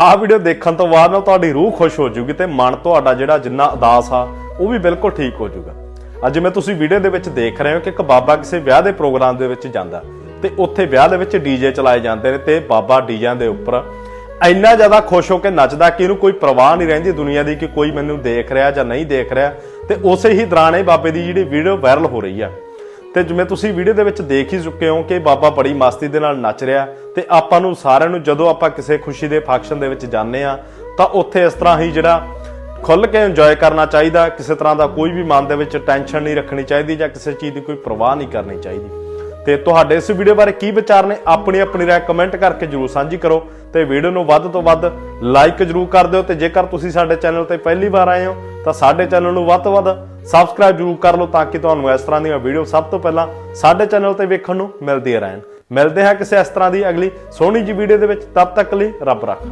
ਆਹ ਵੀਡੀਓ ਦੇਖਣ ਤੋਂ ਬਾਅਦ ਨਾ ਤੁਹਾਡੀ ਰੂਹ ਖੁਸ਼ ਹੋ ਜੂਗੀ ਤੇ ਮਨ ਤੁਹਾਡਾ ਜਿਹੜਾ ਜਿੰਨਾ ਉਦਾਸ ਆ, ਉਹ ਵੀ ਬਿਲਕੁਲ ਠੀਕ ਹੋ ਜਾਊਗਾ ਅੱਜ ਜਿਵੇਂ ਤੁਸੀਂ ਵੀਡੀਓ ਦੇ ਵਿੱਚ ਦੇਖ ਰਹੇ ਹੋ ਕਿ ਇੱਕ ਬਾਬਾ ਕਿਸੇ ਵਿਆਹ ਦੇ ਪ੍ਰੋਗਰਾਮ ਦੇ ਵਿੱਚ ਜਾਂਦਾ ਤੇ ਉੱਥੇ ਵਿਆਹ ਦੇ ਵਿੱਚ ਡੀਜੇ ਚਲਾਏ ਜਾਂਦੇ ਨੇ ਤੇ ਬਾਬਾ ਡੀਜਿਆਂ ਦੇ ਉੱਪਰ ਇੰਨਾ ਜ਼ਿਆਦਾ ਖੁਸ਼ ਹੋ ਕੇ ਨੱਚਦਾ ਕਿ ਇਹਨੂੰ ਕੋਈ ਪਰਵਾਹ ਨਹੀਂ ਰਹਿੰਦੀ ਦੁਨੀਆ ਦੀ ਕਿ ਕੋਈ ਮੈਨੂੰ ਦੇਖ ਰਿਹਾ ਜਾਂ ਨਹੀਂ ਦੇਖ ਰਿਹਾ ਤੇ ਉਸੇ ਹੀ ਦੌਰਾਨ ਇਹ ਬਾਬੇ ਦੀ ਜਿਹੜੀ ਵੀਡੀਓ ਵਾਇਰਲ ਹੋ ਰਹੀ ਆ। ਤੇ ਜਿਵੇਂ ਤੁਸੀਂ ਵੀਡੀਓ ਦੇ ਵਿੱਚ ਦੇਖ ਹੀ ਚੁੱਕੇ ਹੋ ਕਿ ਬਾਬਾ ਬੜੀ ਮਸਤੀ ਦੇ ਨਾਲ ਨੱਚ ਰਿਹਾ ਤੇ ਆਪਾਂ ਨੂੰ ਸਾਰਿਆਂ ਨੂੰ ਜਦੋਂ ਆਪਾਂ ਕਿਸੇ ਖੁਸ਼ੀ ਦੇ ਫੰਕਸ਼ਨ ਦੇ ਵਿੱਚ ਜਾਂਦੇ ਆ ਤਾਂ ਉੱਥੇ ਇਸ ਤਰ੍ਹਾਂ ਹੀ ਜਿਹੜਾ ਖੁੱਲ ਕੇ ਇੰਜੋਏ ਕਰਨਾ ਚਾਹੀਦਾ, ਕਿਸੇ ਤਰ੍ਹਾਂ ਦਾ ਕੋਈ ਵੀ ਮਨ ਦੇ ਵਿੱਚ ਟੈਨਸ਼ਨ ਨਹੀਂ ਰੱਖਣੀ ਚਾਹੀਦੀ ਜਾਂ ਕਿਸੇ ਚੀਜ਼ ਦੀ ਕੋਈ ਪਰਵਾਹ ਨਹੀਂ ਕਰਨੀ ਚਾਹੀਦੀ। ਤੇ ਤੁਹਾਡੇ ਇਸ ਵੀਡੀਓ ਬਾਰੇ ਕੀ ਵਿਚਾਰ ਨੇ ਆਪਣੀ ਆਪਣੀ ਰਾਏ ਕਮੈਂਟ ਕਰਕੇ ਜਰੂਰ ਸਾਂਝੀ ਕਰੋ ਤੇ ਵੀਡੀਓ ਨੂੰ ਵੱਧ ਤੋਂ ਵੱਧ ਲਾਈਕ ਜਰੂਰ ਕਰ ਦਿਓ ਤੇ ਜੇਕਰ ਤੁਸੀਂ ਸਾਡੇ ਚੈਨਲ ਤੇ ਪਹਿਲੀ ਵਾਰ ਆਏ ਹੋ, ਤਾਂ ਸਾਡੇ ਚੈਨਲ ਨੂੰ ਵੱਧ ਤੋਂ ਵੱਧ ਸਬਸਕ੍ਰਾਈਬ ਜਰੂਰ ਕਰ ਲਓ ਤਾਂ ਕਿ ਤੁਹਾਨੂੰ ਇਸ ਤਰ੍ਹਾਂ ਦੀਆਂ ਵੀਡੀਓ ਸਭ ਤੋਂ ਪਹਿਲਾਂ ਸਾਡੇ ਚੈਨਲ ਤੇ ਵੇਖਣ ਨੂੰ ਮਿਲਦੀਆਂ ਰਹਿਣ। ਮਿਲਦੇ ਹਾਂ ਕਿਸੇ ਇਸ ਤਰ੍ਹਾਂ ਦੀ ਅਗਲੀ ਸੋਹਣੀ ਜੀ ਵੀਡੀਓ ਦੇ ਵਿੱਚ, ਤਦ ਤੱਕ ਲਈ ਰੱਬ ਰੱਖ।